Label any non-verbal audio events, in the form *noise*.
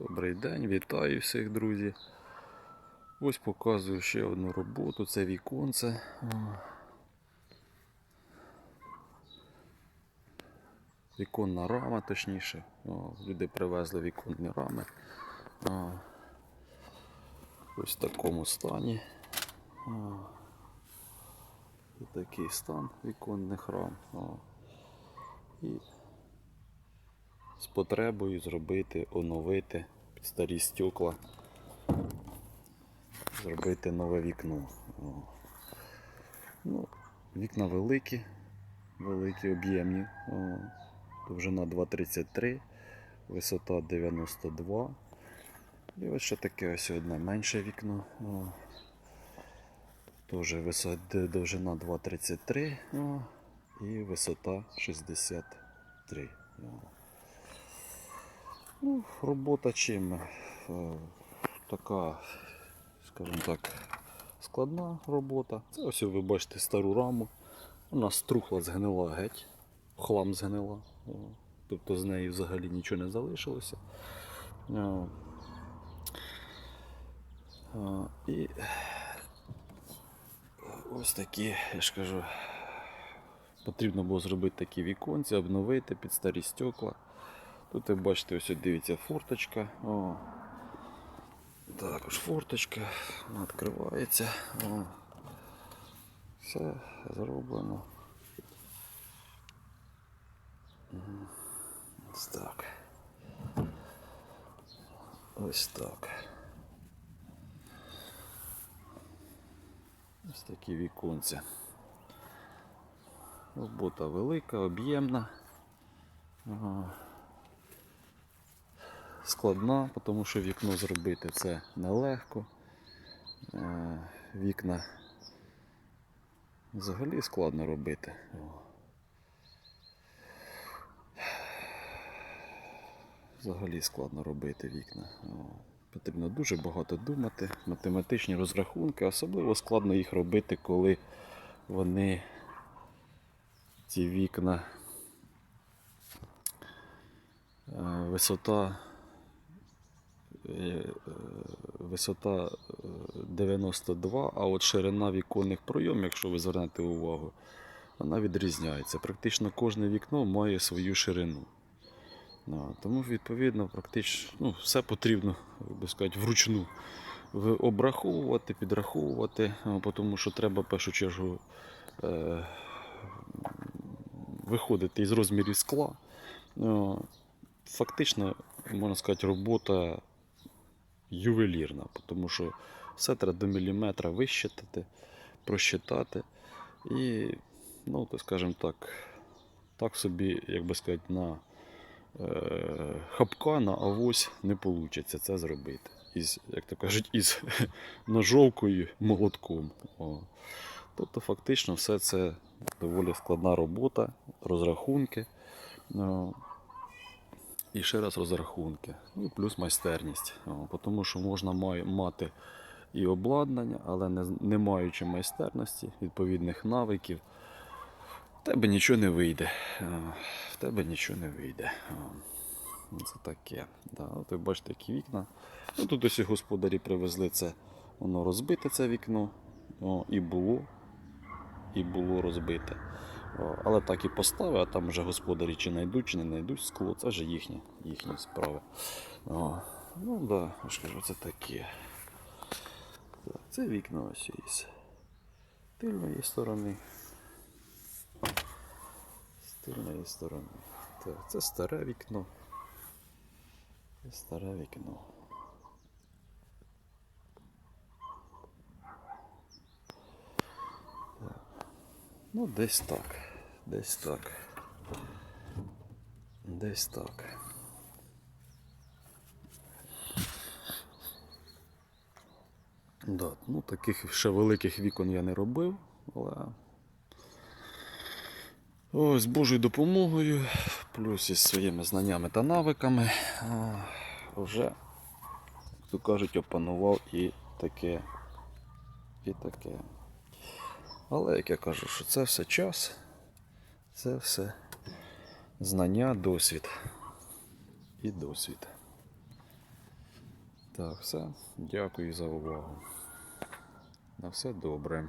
Добрий день, вітаю всіх, друзі. Ось показую ще одну роботу. Це віконце. Віконна рама, точніше. О, люди привезли віконні рами. О. Ось в такому стані. О. І такий стан віконних рам. О. І з потребою зробити, оновити старі стекла, зробити нове вікно. Ну, вікна великі, великі, об'ємні. Довжина 2,33, висота 92. І ось ще таке ось одне менше вікно. Теж довжина 2,33 і висота 63. О. Ну, робота чим? Е, Така, скажімо так, складна робота. Це ось ви бачите стару раму. Вона струхла, згнила геть, хлам згнила. Тобто з неї взагалі нічого не залишилося. О, І ось такі, я ж кажу, потрібно було зробити такі віконці, обновити під старі стекла. Тут ви бачите, ось дивіться форточка. О. Також форточка, відкривається. О. Все зроблено. Ось так. Ось так. Ось такі віконці. Робота велика, об'ємна. Ага складна, тому що вікно зробити це нелегко. Е, Вікна взагалі складно робити. Взагалі складно робити вікна. Потрібно дуже багато думати, математичні розрахунки, особливо складно їх робити, коли вони ці вікна е, висота висота е, 92, а от ширина віконних пройомів, якщо ви звернете увагу, вона відрізняється. Практично кожне вікно має свою ширину. Ну, Тому, відповідно, практично ну, все потрібно би сказати, вручну обраховувати, підраховувати, тому що треба в першу чергу е, виходити із розмірів скла. Е, Фактично, можна сказати, робота ювелірна, тому що все треба до міліметра вищитати, просчитати. І, ну, то скажімо так, так собі, як би сказати, на е, хапка на авось не вийде це зробити. Із, як то кажуть, із *laughs* ножовкою молотком. О. Тобто, фактично, все це доволі складна робота, розрахунки. І ще раз розрахунки. Ну, плюс майстерність. Тому що можна мати і обладнання, але не, не маючи майстерності, відповідних навиків, в тебе нічого не вийде. О, В тебе нічого не вийде. О, Це таке. Да, от ви бачите, які вікна. Ну, тут ось і господарі привезли це, воно розбите це вікно. О, і було, і було розбите. Але так і поставив, а там вже господарі чи знайдуть, чи не знайдуть скло, це вже їхні, їхні справи. О, ну да, я ж кажу, це таке. Так, це вікна ось із тильної сторони. З тильної сторони. Так, це старе вікно. Це старе вікно. Ну, десь так. Десь так. Десь так. Да, ну таких ще великих вікон я не робив, але ось з Божою допомогою, плюс із своїми знаннями та навиками, вже, як то кажуть, опанував і таке, і таке. Але як я кажу, що це все час, це все знання, досвід і досвід. Так, все. Дякую за увагу. На все добре.